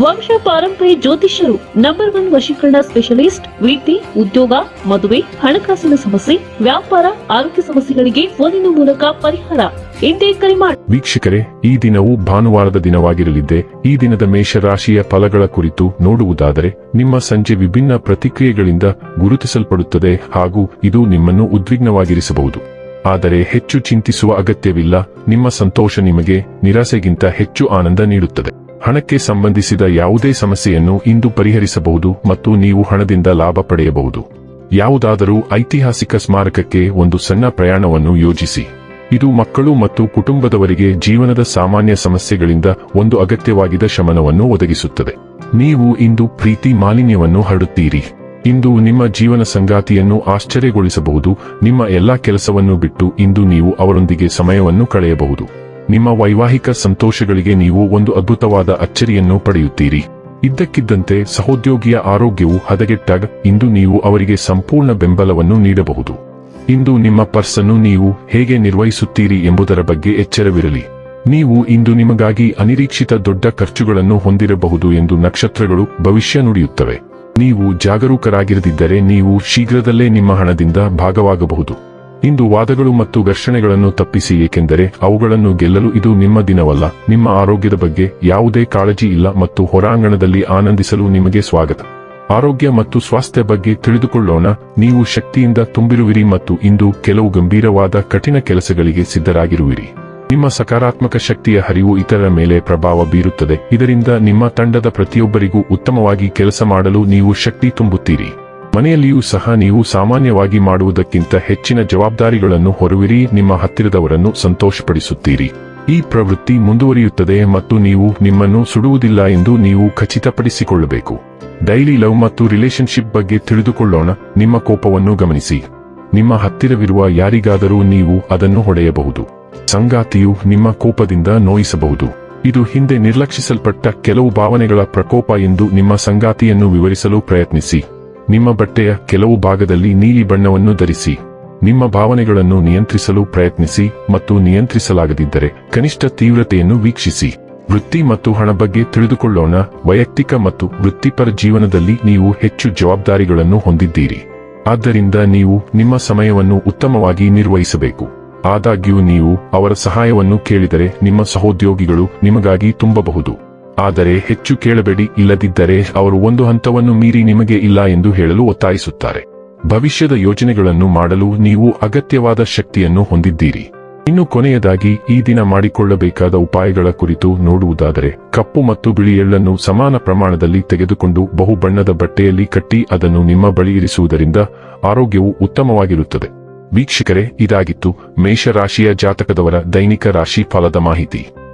ವಂಶ ಪಾರಂಪರ್ಯ ಜ್ಯೋತಿಷ್ಯರು ನಂಬರ್ ಒನ್ ವಶೀಕರಣ ಸ್ಪೆಷಲಿಸ್ಟ್ ವೃತ್ತಿ ಉದ್ಯೋಗ, ಮದುವೆ, ಹಣಕಾಸಿನ ಸಮಸ್ಯೆ, ವ್ಯಾಪಾರ, ಆರೋಗ್ಯ ಸಮಸ್ಯೆಗಳಿಗೆ ಫೋನಿನ ಮೂಲಕ ಪರಿಹಾರ. ಮಾಡಿ ವೀಕ್ಷಕರೇ, ಈ ದಿನವು ಭಾನುವಾರದ ದಿನವಾಗಿರಲಿದೆ ಈ ದಿನದ ಮೇಷರಾಶಿಯ ಫಲಗಳ ಕುರಿತು ನೋಡುವುದಾದರೆ, ನಿಮ್ಮ ಸಂಜೆ ವಿಭಿನ್ನ ಪ್ರತಿಕ್ರಿಯೆಗಳಿಂದ ಗುರುತಿಸಲ್ಪಡುತ್ತದೆ ಹಾಗೂ ಇದು ನಿಮ್ಮನ್ನು ಉದ್ವಿಗ್ನವಾಗಿರಿಸಬಹುದು. ಆದರೆ ಹೆಚ್ಚು ಚಿಂತಿಸುವ ಅಗತ್ಯವಿಲ್ಲ, ನಿಮ್ಮ ಸಂತೋಷ ನಿಮಗೆ ನಿರಾಸೆಗಿಂತ ಹೆಚ್ಚು ಆನಂದ ನೀಡುತ್ತದೆ. ಹಣಕ್ಕೆ ಸಂಬಂಧಿಸಿದ ಯಾವುದೇ ಸಮಸ್ಯೆಯನ್ನು ಇಂದು ಪರಿಹರಿಸಬಹುದು ಮತ್ತು ನೀವು ಹಣದಿಂದ ಲಾಭ ಪಡೆಯಬಹುದು. ಯಾವುದಾದರೂ ಐತಿಹಾಸಿಕ ಸ್ಮಾರಕಕ್ಕೆ ಒಂದು ಸಣ್ಣ ಪ್ರಯಾಣವನ್ನು ಯೋಜಿಸಿ. ಇದು ಮಕ್ಕಳು ಮತ್ತು ಕುಟುಂಬದವರಿಗೆ ಜೀವನದ ಸಾಮಾನ್ಯ ಸಮಸ್ಯೆಗಳಿಂದ ಒಂದು ಅಗತ್ಯವಾಗಿದ ಶಮನವನ್ನು ಒದಗಿಸುತ್ತದೆ. ನೀವು ಇಂದು ಪ್ರೀತಿ ಮಾಲಿನ್ಯವನ್ನು ಹರಡುತ್ತೀರಿ. ಇಂದು ನಿಮ್ಮ ಜೀವನ ಸಂಗಾತಿಯನ್ನು ಆಶ್ಚರ್ಯಗೊಳಿಸಬಹುದು. ನಿಮ್ಮ ಎಲ್ಲಾ ಕೆಲಸವನ್ನು ಬಿಟ್ಟು ಇಂದು ನೀವು ಅವರೊಂದಿಗೆ ಸಮಯವನ್ನು ಕಳೆಯಬಹುದು. ನಿಮ್ಮ ವೈವಾಹಿಕ ಸಂತೋಷಗಳಿಗೆ ನೀವು ಒಂದು ಅದ್ಭುತವಾದ ಅಚ್ಚರಿಯನ್ನು ಪಡೆಯುತ್ತೀರಿ. ಇದ್ದಕ್ಕಿದ್ದಂತೆ ಸಹೋದ್ಯೋಗಿಯ ಆರೋಗ್ಯವು ಹದಗೆಟ್ಟಾಗ ಇಂದು ನೀವು ಅವರಿಗೆ ಸಂಪೂರ್ಣ ಬೆಂಬಲವನ್ನು ನೀಡಬಹುದು. ಇಂದು ನಿಮ್ಮ ಪರ್ಸನ್ನು ನೀವು ಹೇಗೆ ನಿರ್ವಹಿಸುತ್ತೀರಿ ಎಂಬುದರ ಬಗ್ಗೆ ಎಚ್ಚರವಿರಲಿ. ನೀವು ಇಂದು ನಿಮಗಾಗಿ ಅನಿರೀಕ್ಷಿತ ದೊಡ್ಡ ಖರ್ಚುಗಳನ್ನು ಹೊಂದಿರಬಹುದು ಎಂದು ನಕ್ಷತ್ರಗಳು ಭವಿಷ್ಯ ನುಡಿಯುತ್ತವೆ. ನೀವು ಜಾಗರೂಕರಾಗಿರದಿದ್ದರೆ ನೀವು ಶೀಘ್ರದಲ್ಲೇ ನಿಮ್ಮ ಹಣದಿಂದ ಭಾಗವಾಗಬಹುದು. ಇಂದು ವಾದಗಳು ಮತ್ತು ಘರ್ಷಣೆಗಳನ್ನು ತಪ್ಪಿಸಿ ಏಕೆಂದರೆ ಅವುಗಳನ್ನು ಗೆಲ್ಲಲು ಇದು ನಿಮ್ಮ ದಿನವಲ್ಲ. ನಿಮ್ಮ ಆರೋಗ್ಯದ ಬಗ್ಗೆ ಯಾವುದೇ ಕಾಳಜಿ ಇಲ್ಲ ಮತ್ತು ಹೊರಾಂಗಣದಲ್ಲಿ ಆನಂದಿಸಲು ನಿಮಗೆ ಸ್ವಾಗತ. ಆರೋಗ್ಯ ಮತ್ತು ಸ್ವಾಸ್ಥ್ಯ ಬಗ್ಗೆ ತಿಳಿದುಕೊಳ್ಳೋಣ. ನೀವು ಶಕ್ತಿಯಿಂದ ತುಂಬಿರುವಿರಿ ಮತ್ತು ಇಂದು ಕೆಲವು ಗಂಭೀರವಾದ ಕಠಿಣ ಕೆಲಸಗಳಿಗೆ ಸಿದ್ಧರಾಗಿರುವಿರಿ. ನಿಮ್ಮ ಸಕಾರಾತ್ಮಕ ಶಕ್ತಿಯ ಹರಿವು ಇತರರ ಮೇಲೆ ಪ್ರಭಾವ ಬೀರುತ್ತದೆ. ಇದರಿಂದ ನಿಮ್ಮ ತಂಡದ ಪ್ರತಿಯೊಬ್ಬರಿಗೂ ಉತ್ತಮವಾಗಿ ಕೆಲಸ ಮಾಡಲು ನೀವು ಶಕ್ತಿ ತುಂಬುತ್ತೀರಿ. ಮನೆಯಲ್ಲಿಯೂ ಸಹ ನೀವು ಸಾಮಾನ್ಯವಾಗಿ ಮಾಡುವುದಕ್ಕಿಂತ ಹೆಚ್ಚಿನ ಜವಾಬ್ದಾರಿಗಳನ್ನು ಹೊರುವಿರಿ, ನಿಮ್ಮ ಹತ್ತಿರದವರನ್ನು ಸಂತೋಷಪಡಿಸುತ್ತೀರಿ. ಈ ಪ್ರವೃತ್ತಿ ಮುಂದುವರಿಯುತ್ತದೆ ಮತ್ತು ನೀವು ನಿಮ್ಮನ್ನು ಸುಡುವುದಿಲ್ಲ ಎಂದು ನೀವು ಖಚಿತಪಡಿಸಿಕೊಳ್ಳಬೇಕು. ಡೈಲಿ ಲವ್ ಮತ್ತು ರಿಲೇಶನ್ಶಿಪ್ ಬಗ್ಗೆ ತಿಳಿದುಕೊಳ್ಳೋಣ, ನಿಮ್ಮ ಕೋಪವನ್ನು ಗಮನಿಸಿ. ನಿಮ್ಮ ಹತ್ತಿರವಿರುವ ಯಾರಿಗಾದರೂ ನೀವು ಅದನ್ನು ಹೊಡೆಯಬಹುದು. ಸಂಗಾತಿಯು ನಿಮ್ಮ ಕೋಪದಿಂದ ನೋಯಿಸಬಹುದು. ಇದು ಹಿಂದೆ ನಿರ್ಲಕ್ಷಿಸಲ್ಪಟ್ಟ ಕೆಲವು ಭಾವನೆಗಳ ಪ್ರಕೋಪ ಎಂದು ನಿಮ್ಮ ಸಂಗಾತಿಯನ್ನು ವಿವರಿಸಲು ಪ್ರಯತ್ನಿಸಿ. ನಿಮ್ಮ ಬಟ್ಟೆಯ ಕೆಲವು ಭಾಗದಲ್ಲಿ ನೀಲಿ ಬಣ್ಣವನ್ನು ಧರಿಸಿ. ನಿಮ್ಮ ಭಾವನೆಗಳನ್ನು ನಿಯಂತ್ರಿಸಲು ಪ್ರಯತ್ನಿಸಿ ಮತ್ತು ನಿಯಂತ್ರಿಸಲಾಗದಿದ್ದರೆ ಕನಿಷ್ಠ ತೀವ್ರತೆಯನ್ನು ವೀಕ್ಷಿಸಿ. ವೃತ್ತಿ ಮತ್ತು ಹಣ ಬಗ್ಗೆ ತಿಳಿದುಕೊಳ್ಳೋಣ. ವೈಯಕ್ತಿಕ ಮತ್ತು ವೃತ್ತಿಪರ ಜೀವನದಲ್ಲಿ ನೀವು ಹೆಚ್ಚು ಜವಾಬ್ದಾರಿಗಳನ್ನು ಹೊಂದಿದ್ದೀರಿ. ಆದ್ದರಿಂದ ನೀವು ನಿಮ್ಮ ಸಮಯವನ್ನು ಉತ್ತಮವಾಗಿ ನಿರ್ವಹಿಸಬೇಕು. ಆದಾಗ್ಯೂ ನೀವು ಅವರ ಸಹಾಯವನ್ನು ಕೇಳಿದರೆ ನಿಮ್ಮ ಸಹೋದ್ಯೋಗಿಗಳು ನಿಮಗಾಗಿ ತುಂಬಬಹುದು. ಆದರೆ ಹೆಚ್ಚು ಕೇಳಬೇಡಿ, ಇಲ್ಲದಿದ್ದರೆ ಅವರು ಒಂದು ಹಂತವನ್ನು ಮೀರಿ ನಿಮಗೆ ಇಲ್ಲ ಎಂದು ಹೇಳಲು ಒತ್ತಾಯಿಸುತ್ತಾರೆ. ಭವಿಷ್ಯದ ಯೋಜನೆಗಳನ್ನು ಮಾಡಲು ನೀವು ಅಗತ್ಯವಾದ ಶಕ್ತಿಯನ್ನು ಹೊಂದಿದ್ದೀರಿ. ಇನ್ನು ಕೊನೆಯದಾಗಿ, ಈ ದಿನ ಮಾಡಿಕೊಳ್ಳಬೇಕಾದ ಉಪಾಯಗಳ ಕುರಿತು ನೋಡುವುದಾದರೆ, ಕಪ್ಪು ಮತ್ತು ಬಿಳಿ ಎಳ್ಳನ್ನು ಸಮಾನ ಪ್ರಮಾಣದಲ್ಲಿ ತೆಗೆದುಕೊಂಡು ಬಹುಬಣ್ಣದ ಬಟ್ಟೆಯಲ್ಲಿ ಕಟ್ಟಿ ಅದನ್ನು ನಿಮ್ಮ ಬಳಿ ಇರಿಸುವುದರಿಂದ ಆರೋಗ್ಯವು ಉತ್ತಮವಾಗಿರುತ್ತದೆ. ವೀಕ್ಷಕರೇ, ಇದಾಗಿತ್ತು ಮೇಷರಾಶಿಯ ಜಾತಕದವರ ದೈನಿಕ ರಾಶಿ ಫಲದ ಮಾಹಿತಿ.